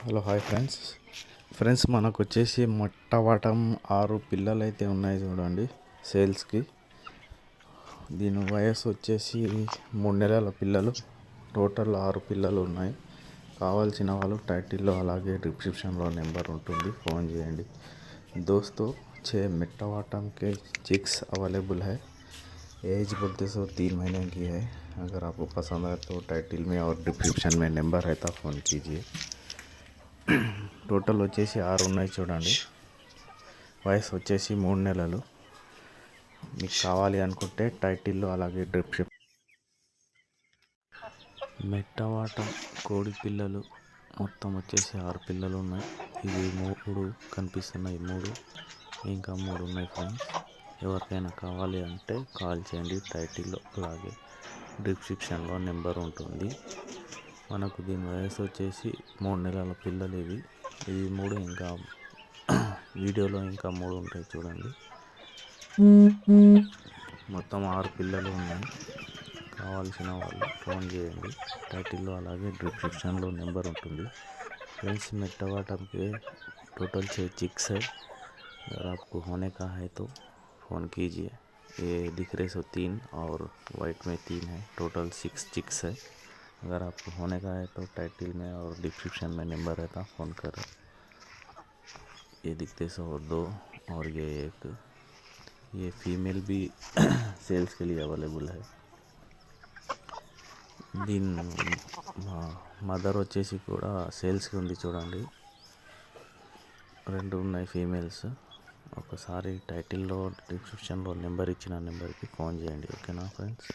Hello hi friends friends మనకు వచ్చేసి మొట్టవటం ఆరు పిల్లలు అయితే ఉన్నాయి చూడండి సేల్స్కి దీని వయసు వచ్చేసి మూడు నెలల పిల్లలు టోటల్ ఆరు పిల్లలు ఉన్నాయి కావాల్సిన వాళ్ళు టైటిల్లో అలాగే డిస్క్రిప్షన్లో నెంబర్ ఉంటుంది ఫోన్ చేయండి दोस्तों छः मिट्टावाटम के चिक्स अवेलेबल है एज बोलते सो तीन महीने की है अगर आपको पसंद आए तो टाइटिल में और डिस्क्रिप्शन में నెంబర్ అయితే ఫోన్ कीजिए టోటల్ వచ్చేసి ఆరు ఉన్నాయి చూడండి. వయసు వచ్చేసి మూడు నెలలు. మీకు కావాలి అనుకుంటే టైటిల్లో అలాగే డ్రిప్షిప్ మెట్టవాట కోడి పిల్లలు. మొత్తం వచ్చేసి ఆరు పిల్లలు ఉన్నాయి. ఇవి మూడు కనిపిస్తున్నాయి. మూడు. ఇంకా మూడు ఉన్నాయి ఫ్రెండ్స్ ఎవరికైనా కావాలి అంటే కాల్ చేయండి. టైటిల్లో అలాగే డిస్క్రిప్షన్లో నెంబర్ ఉంటుంది. మనకు దీని వయసు వచ్చేసి మూడు నెలల పిల్లలు ఇవి ఇవి మూడు ఇంకా వీడియోలో ఇంకా మూడు ఉంటాయి చూడండి మొత్తం ఆరు పిల్లలు ఉన్నాయి కావాల్సిన వాళ్ళు ఫోన్ చేయండి టైటిల్లో అలాగే डिस्क्रिप्शन నెంబర్ ఉంటుంది फ्रेंड्स मेट्टावाटम के टोटल छः चिक्स है अगर आपको होने का है तो फ़ोन कीजिए ये दिख रहे सो तीन और वाइट में तीन है टोटल सिक्स चिक्स है अगर आपको होने का है तो टाइटिल में और डिस्क्रिप्शन में नंबर रहता फ़ोन करें ये दिखते सो दो और ये एक ये फीमेल भी सेल्स के लिए अवेलेबल है దీని మదర్ వచ్చేసి కూడా సేల్స్కి ఉంది చూడండి రెండు ఉన్నాయి ఫీమేల్స్ ఒకసారి టైటిల్లో డిస్క్రిప్షన్లో నెంబర్ ఇచ్చిన నెంబర్కి ఫోన్ చేయండి ఓకేనా ఫ్రెండ్స్